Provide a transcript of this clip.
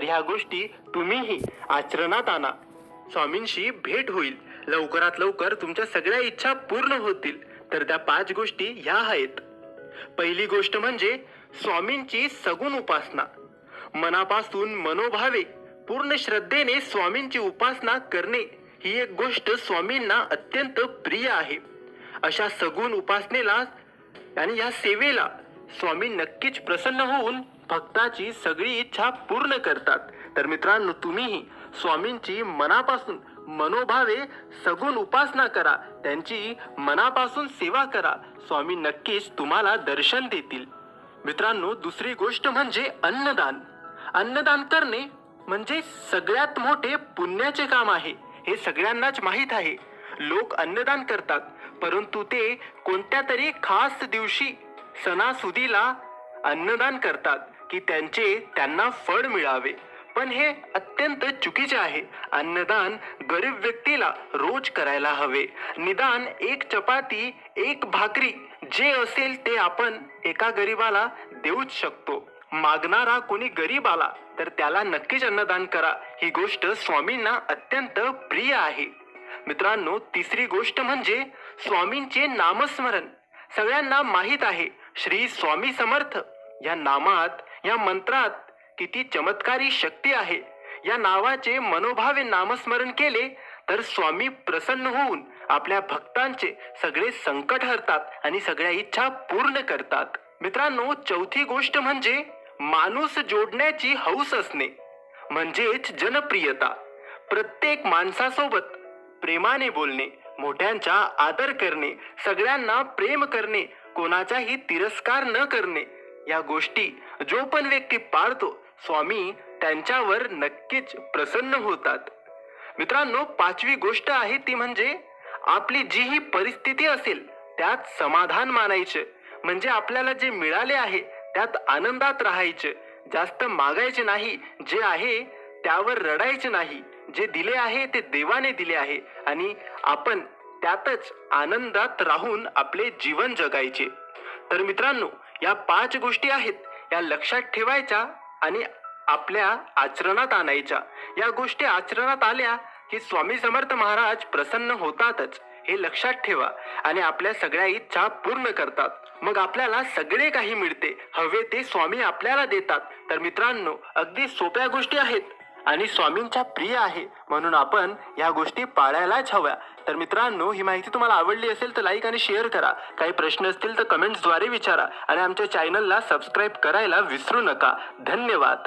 तर ह्या गोष्टी तुम्हीही आचरणात आणा. स्वामींशी भेट होईल. लवकरात लवकर तुमच्या सगळ्या इच्छा पूर्ण होतील. तर त्या पाच गोष्टी ह्या आहेत. पहिली गोष्ट म्हणजे स्वामींची सगुण उपासना. मनापासून मनोभावे पूर्ण श्रद्धेने स्वामींची उपासना करणे ही एक गोष्ट स्वामींना अत्यंत प्रिय आहे. अशा सगुण उपासनेला आणि या सेवेला स्वामी नक्कीच प्रसन्न होऊन भक्ताची सगळी इच्छा पूर्ण करतात. तर मित्रांनो तुम्हीही स्वामींची मनापासून मनोभावे सगुण उपासना करा. त्यांची मनापासून सेवा करा. स्वामी नक्कीच तुम्हाला दर्शन देतील. मित्रांनो दुसरी गोष्ट म्हणजे अन्नदान. अन्नदान करणे म्हणजे सगळ्यात मोठे पुण्याचे काम आहे. हे सगळ्यांनाच माहीत आहे. लोक अन्नदान करतात परंतु ते कोणत्या तरी खास दिवशी सणासुदीला अन्नदान करतात. की त्यांचे त्यांना फळ मिळावे. पण हे अत्यंत चुकीचे आहे. अन्नदान गरीब व्यक्तीला रोज करायला हवे. निदान एक चपाती एक भाकरी जे असेल ते आपण एका गरीबाला देऊच शकतो. मागणारा कोणी गरीब आला तर त्याला नक्कीच अन्नदान करा. ही गोष्ट स्वामींना अत्यंत प्रिय आहे. मित्रांनो तिसरी गोष्ट म्हणजे स्वामींचे नामस्मरण. सगळ्यांना माहीत आहे श्री स्वामी समर्थ या नामात या मंत्रात किती चमत्कारी शक्ती आहे. या नावाचे मनोभावे नामस्मरण केले तर स्वामी प्रसन्न होऊन आपल्या भक्तांचे सगळे संकट हरतात आणि सगळ्या इच्छा पूर्ण करतात. मित्रांनो चौथी गोष्ट म्हणजे माणूस जोडण्याची हौस असणे. म्हणजेच जनप्रियता. प्रत्येक माणसासोबत प्रेमाने बोलणे मोठ्यांचा आदर करणे सगळ्यांना प्रेम करणे कोणाचाही तिरस्कार न करणे या गोष्टी जो पण व्यक्ती पाळतो स्वामी त्यांच्यावर नक्कीच प्रसन्न होतात. मित्रांनो पाचवी गोष्ट आहे ती म्हणजे आपली जी ही परिस्थिती असेल त्यात समाधान मानायचे. म्हणजे आपल्याला जे मिळाले आहे त्यात आनंदात राहायचे. जास्त मागायचे नाही जे आहे त्यावर रडायचे नाही. जे दिले आहे ते देवाने दिले आहे. आणि आपण त्यातच आनंदात राहून आपले जीवन जगायचे. तर मित्रांनो या पाच गोष्टी आहेत या लक्षात ठेवायच्या आणि आपल्या आचरणात आणायच्या. या गोष्टी आचरणात आल्या की स्वामी समर्थ महाराज प्रसन्न होतातच हे लक्षात ठेवा आणि आपल्या सगळ्या इच्छा पूर्ण करतात. मग आपल्याला सगळे काही मिळते हवे ते स्वामी आपल्याला देतात. तर मित्रांनो अगदी सोप्या गोष्टी आहेत. आणि स्वामींच्या प्रिय आहे म्हणून आपण या गोष्टी पाळायलाच हव्या. तर मित्रांनो ही माहिती तुम्हाला आवडली असेल तर लाईक आणि शेअर करा. काही प्रश्न असतील तर कमेंट्सद्वारे विचारा आणि आमच्या चॅनलला सबस्क्राईब करायला विसरू नका. धन्यवाद.